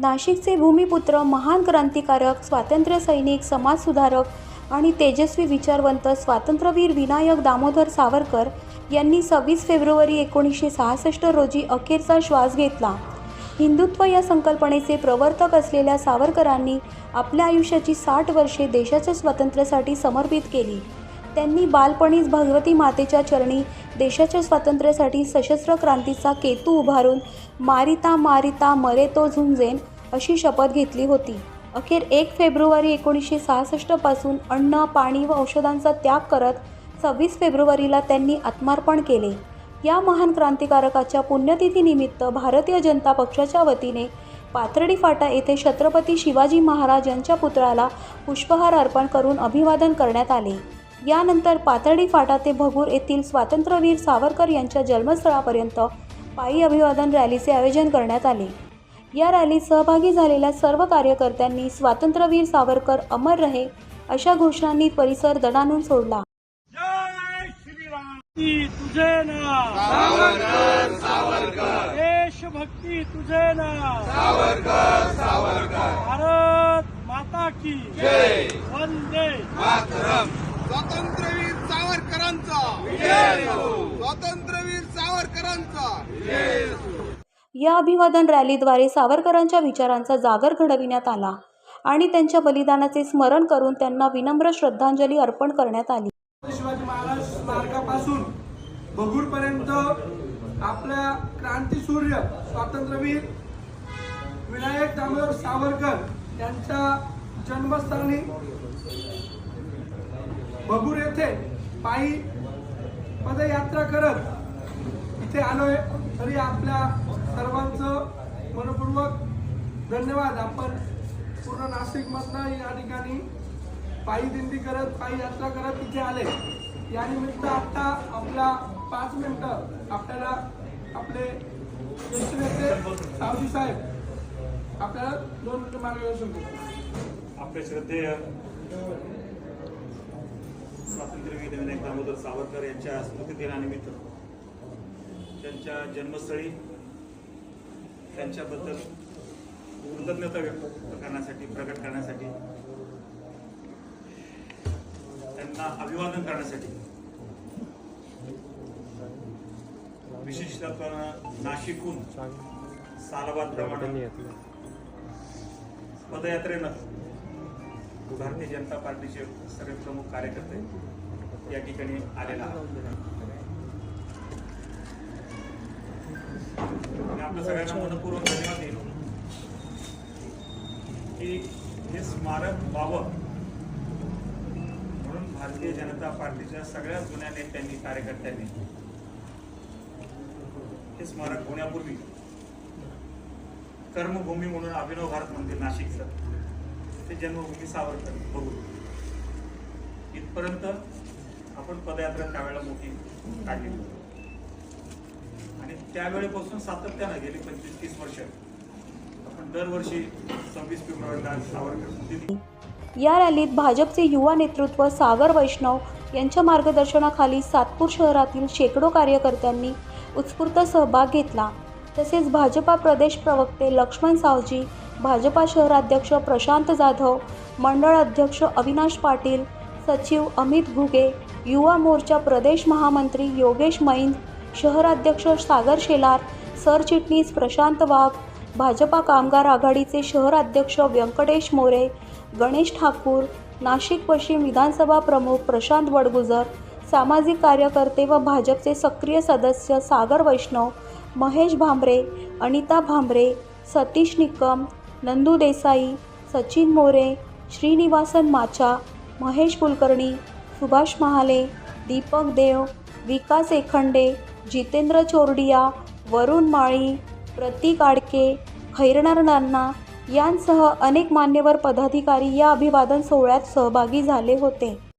नाशिकचे भूमिपुत्र महान क्रांतिकारक स्वातंत्र्य सैनिक समाजसुधारक आणि तेजस्वी विचारवंत स्वातंत्र्यवीर विनायक दामोदर सावरकर यांनी सव्वीस फेब्रुवारी एकोणीसशे सहासष्ट रोजी अखेरचा श्वास घेतला. हिंदुत्व या संकल्पनेचे प्रवर्तक असलेल्या सावरकरांनी आपल्या आयुष्याची साठ वर्षे देशाच्या स्वातंत्र्यासाठी समर्पित केली. त्यांनी बालपणीच भगवती मातेच्या चरणी देशाच्या स्वातंत्र्यासाठी सशस्त्र क्रांतीचा केतू उभारून मारिता मारिता मरे तो झुंजेन अशी शपथ घेतली होती. अखेर एक फेब्रुवारी एकोणीसशे सहासष्टपासून अन्न पाणी व औषधांचा त्याग करत सव्वीस फेब्रुवारीला त्यांनी आत्मार्पण केले. या महान क्रांतिकारकाच्या पुण्यतिथीनिमित्त भारतीय जनता पक्षाच्या वतीने पाथर्डी फाटा येथे छत्रपती शिवाजी महाराज यांच्या पुतळ्याला पुष्पहार अर्पण करून अभिवादन करण्यात आले. यानंतर पाथर्डी फाटा ते भगूर येथील स्वातंत्र्यवीर सावरकर यांच्या जन्मस्थळापर्यंत पायी अभिवादन रॅलीचे आयोजन करण्यात आले. या रॅलीत सहभागी झालेल्या सर्व कार्यकर्त्यांनी स्वातंत्र्यवीर सावरकर अमर रहे अशा घोषणांनी परिसर दणानून सोडला. जय श्रीराम. भक्ती तुझे नाव सावरकर सावरकर. देशभक्ती तुझे नाव सावरकर सावरकर. भारत माता की. जय. वंदे. स्वातंत्र्यवीर सावरकरांचा. स्वातंत्र्यवीर सावरकरांचा. या अभिवादन रॅलीद्वारे सावरकरांच्या विचारांचा जागर घडविण्यात आला आणि त्यांच्या बलिदानाचे स्मरण करून त्यांना विनम्र श्रद्धांजली अर्पण करण्यात आली. शिवाजी महाराज स्मारकापासून भगूरपर्यंत आपल्या क्रांतीसूर्य स्वातंत्र्यवीर विनायक दामोदर सावरकर यांच्या जन्मस्थानी भगूर येथे पायी पदयात्रा करत इथे आलोय. तरी आपल्या सर्वांचं मनपूर्वक धन्यवाद. आपण पूर्ण नाशिकमधनं या ठिकाणी पायी दिंडी करत पायी यात्रा करत इथे आले. यानिमित्त आत्ता आता आपला पाच मिनटं आपल्याला आपले ज्येष्ठ नेते सावजी साहेब आपल्याला दोन मिनटं मार्गदर्शन करतील आपले श्रद्धेय स्वातंत्र्यवीर विनायक दामोदर सावरकर यांच्या स्मृतिदिनानिमित्त त्यांच्या जन्मस्थळी त्यांच्याबद्दल कृतज्ञता व्यक्त करण्यासाठी प्रकट करण्यासाठी त्यांना अभिवादन करण्यासाठी विशेषतः नाशिकहून सालबाद प्रमाणे पदयात्रेनं भारतीय जनता पार्टीचे सर्व प्रमुख कार्यकर्ते या ठिकाणी आलेला आपल्या सगळ्यांना मनपूर्वक धन्यवाद देईल की हे स्मारक व्हावं म्हणून भारतीय जनता पार्टीच्या सगळ्या जुन्या नेत्यांनी कार्यकर्त्यांनी हे स्मारक होण्यापूर्वी कर्मभूमी म्हणून अभिनव भारत मंदिर नाशिकचं ते जन्मभूमी सावरकर बघू. इथपर्यंत आपण पदयात्रा त्यावेळेला मोठी काढली. आणि त्यावेळेपासून सातत्यानं गेली पंचवीस तीस वर्ष. आपण दरवर्षी सव्वीस फेब्रुवारीला सावरकर या रॅलीत भाजपचे युवा नेतृत्व सागर वैष्णव यांच्या मार्गदर्शनाखाली सातपूर शहरातील शेकडो कार्यकर्त्यांनी उत्स्फूर्त सहभाग घेतला. तसेच भाजपा प्रदेश प्रवक्ते लक्ष्मण सावजी भाजपा शहराध्यक्ष प्रशांत जाधव मंडळ अध्यक्ष अविनाश पाटील सचिव अमित घुगे युवा मोर्चा प्रदेश महामंत्री योगेश मैंद शहराध्यक्ष सागर शेलार सरचिटणीस प्रशांत वाघ भाजपा कामगार आघाडीचे शहराध्यक्ष व्यंकटेश मोरे गणेश ठाकूर नाशिक पश्चिम विधानसभा प्रमुख प्रशांत वडगुजर सामाजिक कार्यकर्ते व भाजपचे सक्रिय सदस्य सागर वैष्णव महेश भांबरे अनिता भांबरे सतीश निकम नंदू देसाई सचिन मोरे श्रीनिवासन माचा महेश कुलकर्णी सुभाष महाले दीपक देव विकास एखंडे जितेंद्र चोरडिया वरुण माळी प्रतीक आडके खैरणार नान्ना यांसह अनेक मान्यवर पदाधिकारी या अभिवादन सोहळ्यात सहभागी झाले होते.